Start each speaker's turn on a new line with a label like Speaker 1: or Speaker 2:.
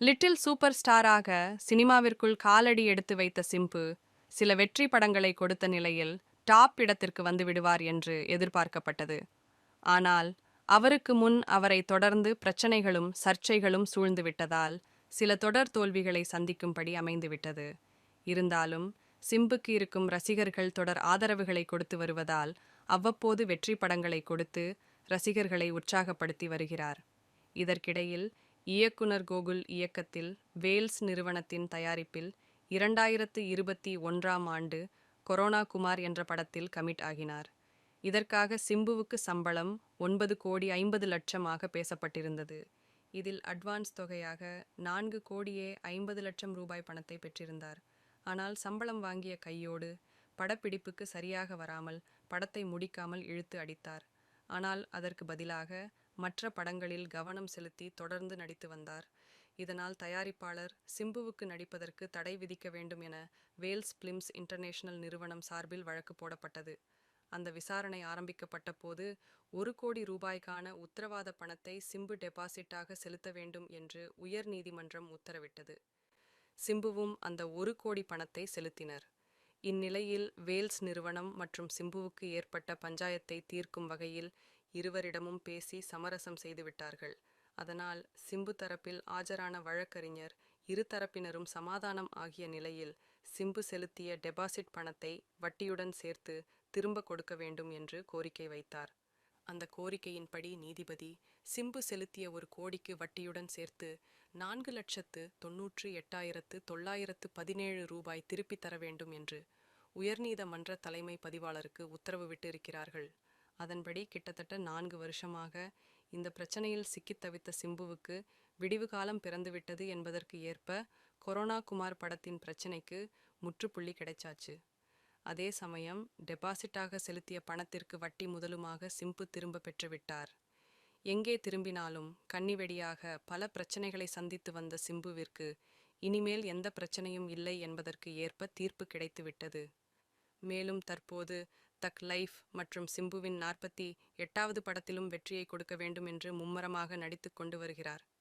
Speaker 1: Little super ஸ்டாராக சினிமாவிற்குள் காலடி எடுத்து வைத்த சிம்பு சில வெற்றி படங்களை கொடுத்த நிலையில் டாப் இடத்திற்கு வந்து விடுவார் என்று எதிர்பார்க்கப்பட்டது. ஆனால் அவருக்கு முன் அவரை தொடர்ந்து பிரச்சனைகளும் சர்ச்சைகளும் சூழ்ந்து விட்டதால் சில தொடர் தோல்விகளை சந்திக்கும்படி அமைந்துவிட்டது இருந்தாலும் சிம்புக்கு இருக்கும் ரசிகர்கள் தொடர் ஆதரவுகளை கொடுத்து வருவதால் அவ்வப்போது வெற்றி படங்களை கொடுத்து ரசிகர்களை உற்சாகப்படுத்தி வருகிறார். இதற்கிடையில் இயக்குனர் கோகுல் இயக்கத்தில் வேல்ஸ் நிறுவனத்தின் தயாரிப்பில் இரண்டாயிரத்து இருபத்தி ஒன்றாம் ஆண்டு கொரோனா குமார் என்ற படத்தில் கமிட் ஆகினார். இதற்காக சிம்புவுக்கு சம்பளம் ஒன்பது கோடி ஐம்பது லட்சமாக பேசப்பட்டிருந்தது. இதில் அட்வான்ஸ் தொகையாக நான்கு கோடியே ஐம்பது லட்சம் ரூபாய் பணத்தை பெற்றிருந்தார். ஆனால் சம்பளம் வாங்கிய கையோடு படப்பிடிப்புக்கு சரியாக வராமல் படத்தை முடிக்காமல் இழுத்து அடித்தார். ஆனால் அதற்கு பதிலாக மற்ற படங்களில் கவனம் செலுத்தி தொடர்ந்து நடித்து வந்தார். இதனால் தயாரிப்பாளர் சிம்புவுக்கு நடிப்பதற்கு தடை விதிக்க வேண்டும் என வேல்ஸ் பிலிம்ஸ் இன்டர்நேஷனல் நிறுவனம் சார்பில் வழக்கு போடப்பட்டது. அந்த விசாரணை ஆரம்பிக்கப்பட்ட போது ஒரு கோடி ரூபாய்க்கான உத்தரவாத பணத்தை சிம்பு டெபாசிட்டாக செலுத்த வேண்டும் என்று உயர் நீதிமன்றம் உத்தரவிட்டது. சிம்புவும் அந்த ஒரு கோடி பணத்தை செலுத்தினர். இந்நிலையில் வேல்ஸ் நிறுவனம் மற்றும் சிம்புவுக்கு ஏற்பட்ட பஞ்சாயத்தை தீர்க்கும் வகையில் இருவரிடமும் பேசி சமரசம் செய்துவிட்டார்கள் அதனால் சிம்பு தரப்பில் ஆஜரான வழக்கறிஞர் இரு தரப்பினரும் சமாதானம் ஆகிய நிலையில் சிம்பு செலுத்திய டெபாசிட் பணத்தை வட்டியுடன் சேர்த்து திரும்ப கொடுக்க வேண்டும் என்று கோரிக்கை வைத்தார். அந்த கோரிக்கையின்படி நீதிபதி சிம்பு செலுத்திய ஒரு கோடிக்கு வட்டியுடன் சேர்த்து நான்கு லட்சத்து தொன்னூற்று எட்டாயிரத்து தொள்ளாயிரத்து பதினேழு ரூபாய் திருப்பித் தர வேண்டும் என்று உயர்நீதிமன்ற தலைமை பதிவாளருக்கு உத்தரவு விட்டிருக்கிறார்கள். அதன்படி கிட்டத்தட்ட நான்கு வருஷமாக இந்த பிரச்சனையில் சிக்கித் தவித்த சிம்புவுக்கு விடிவு காலம் பிறந்துவிட்டது என்பதற்கு ஏற்ப கொரோனா குமார் படத்தின் பிரச்சனைக்கு முற்றுப்புள்ளி கிடைச்சாச்சு. அதே சமயம் டெபாசிட்டாக செலுத்திய பணத்திற்கு வட்டி முதலுமாக சிம்பு திரும்ப பெற்றுவிட்டார் எங்கே திரும்பினாலும் கன்னிவெடியாக பல பிரச்சனைகளை சந்தித்து வந்த சிம்புவிற்கு இனிமேல் எந்த பிரச்சனையும் இல்லை என்பதற்கு ஏற்ப தீர்ப்பு கிடைத்துவிட்டது மேலும் தற்போது தக் லைஃப் மற்றும் சிம்புவின் நாற்பத்தி எட்டாவது படத்திலும் வெற்றியை கொடுக்க வேண்டும் என்று மும்மரமாக நடித்து கொண்டு வருகிறார்.